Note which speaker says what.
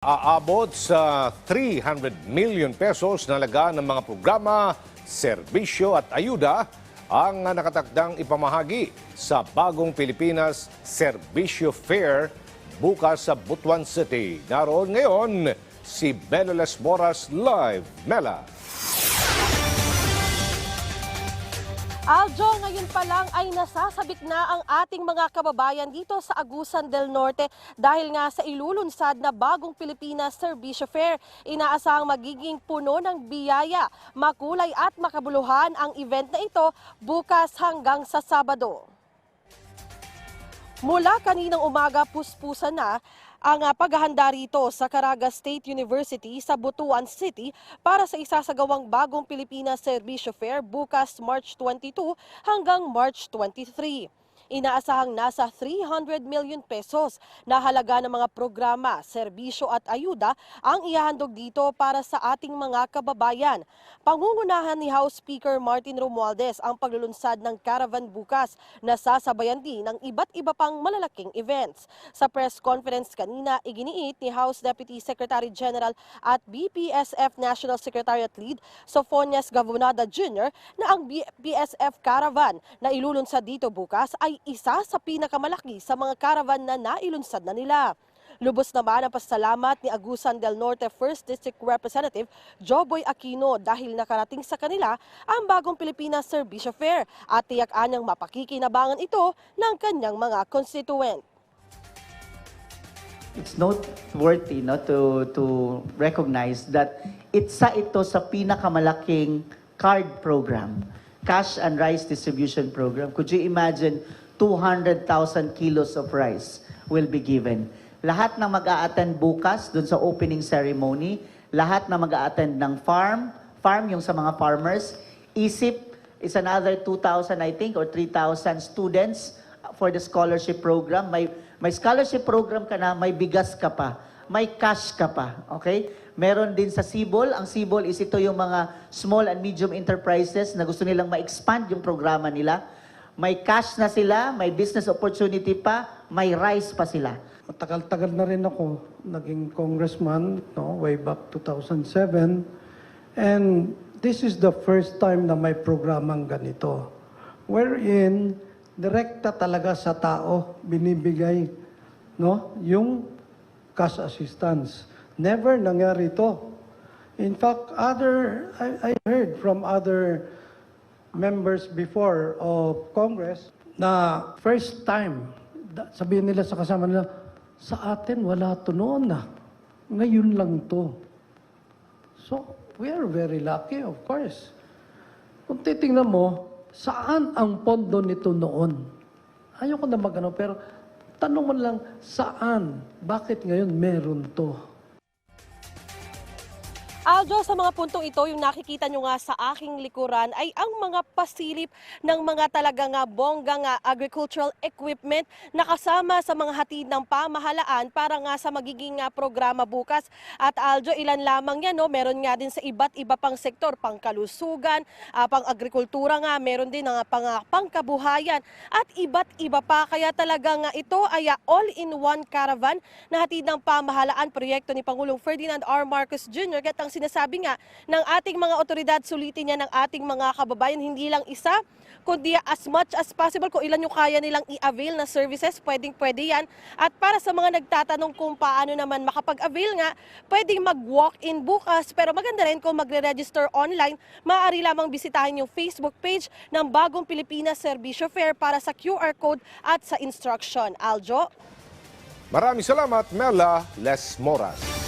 Speaker 1: Aabot sa 300 million pesos na laga ng mga programa, serbisyo at ayuda ang nakatakdang ipamahagi sa bagong Pilipinas Serbisyo Fair bukas sa Butuan City. Naroon ngayon si Belo Las Moras live. Mela.
Speaker 2: Aljo, ngayon pa lang ay nasasabik na ang ating mga kababayan dito sa Agusan del Norte dahil nga sa ilulunsad na bagong Pilipinas Serbisyo Fair. Inaasahang magiging puno ng biyaya, makulay at makabuluhan ang event na ito bukas hanggang sa Sabado. Mula kaninang umaga, puspusan na ang ah, paghahanda rito sa Caraga State University sa Butuan City para sa isasagawang bagong Pilipinas Serbisyo Fair bukas March 22 hanggang March 23. Inaasahang nasa 300 million pesos na halaga ng mga programa, serbisyo at ayuda ang ihahandog dito para sa ating mga kababayan. Pangungunahan ni House Speaker Martin Romualdez ang paglulunsad ng caravan bukas na sasabayan din ng iba't iba pang malalaking events. Sa press conference kanina, iginiit ni House Deputy Secretary General at BPSF National Secretariat Lead Sofonias Gavonada Jr. na ang BPSF caravan na ilulunsad dito bukas ay isa sa pinakamalaki sa mga caravan na nailunsad na nila. Lubos naman ang pasalamat ni Agusan del Norte 1st District Representative Joboy Aquino dahil nakarating sa kanila ang bagong Pilipinas Serbisyo Fair at tiyak anyang mapakikinabangan ito ng kanyang mga constituent.
Speaker 3: it's noteworthy no to to recognize that isa ito sa pinakamalaking card program, cash and rice distribution program. Could you imagine 200,000 kilos of rice will be given. Lahat ng mag-a-attend bukas dun sa opening ceremony, lahat na mag-a-attend ng farm, farm yung sa mga farmers, isip is another 2,000 I think or 3,000 students for the scholarship program. May may scholarship program ka na, may bigas ka pa, may cash ka pa, okay? Meron din sa Sibol. Ang Sibol is ito yung mga small and medium enterprises na gusto nilang ma-expand yung programa nila. May cash na sila, may business opportunity pa, may rice pa sila.
Speaker 4: Matagal-tagal na rin ako naging congressman, no, way back 2007. And this is the first time na may programang ganito. Wherein, direkta talaga sa tao binibigay no, yung cash assistance. Never nangyari ito. In fact, other, I, I heard from other members before of Congress na first time, sabihin nila sa kasama nila, sa atin wala to noon na. Ngayon lang to. So, we are very lucky, of course. Kung titingnan mo, saan ang pondo nito noon? Ayoko na magano, pero tanong mo lang, saan? Bakit ngayon meron to?
Speaker 2: Aljo, sa mga puntong ito, yung nakikita nyo nga sa aking likuran ay ang mga pasilip ng mga talaga nga bongga nga agricultural equipment na kasama sa mga hatid ng pamahalaan para nga sa magiging nga programa bukas. At Aljo, ilan lamang yan, no? meron nga din sa iba't iba pang sektor, pangkalusugan, ah, pang-agrikultura nga, meron din nga pang, ah, pangkabuhayan at iba't iba pa. Kaya talaga nga ito ay ah, all-in-one caravan na hatid ng pamahalaan, proyekto ni Pangulong Ferdinand R. Marcos Jr. At ang sinasabi nga ng ating mga otoridad, sulitin niya ng ating mga kababayan, hindi lang isa, kundi as much as possible kung ilan yung kaya nilang i-avail na services, pwedeng pwede yan. At para sa mga nagtatanong kung paano naman makapag-avail nga, pwedeng mag-walk-in bukas. Pero maganda rin kung magre-register online, maaari lamang bisitahin yung Facebook page ng Bagong Pilipinas Serbisyo Fair para sa QR code at sa instruction. Aljo?
Speaker 1: Maraming salamat, Mela Les Moras.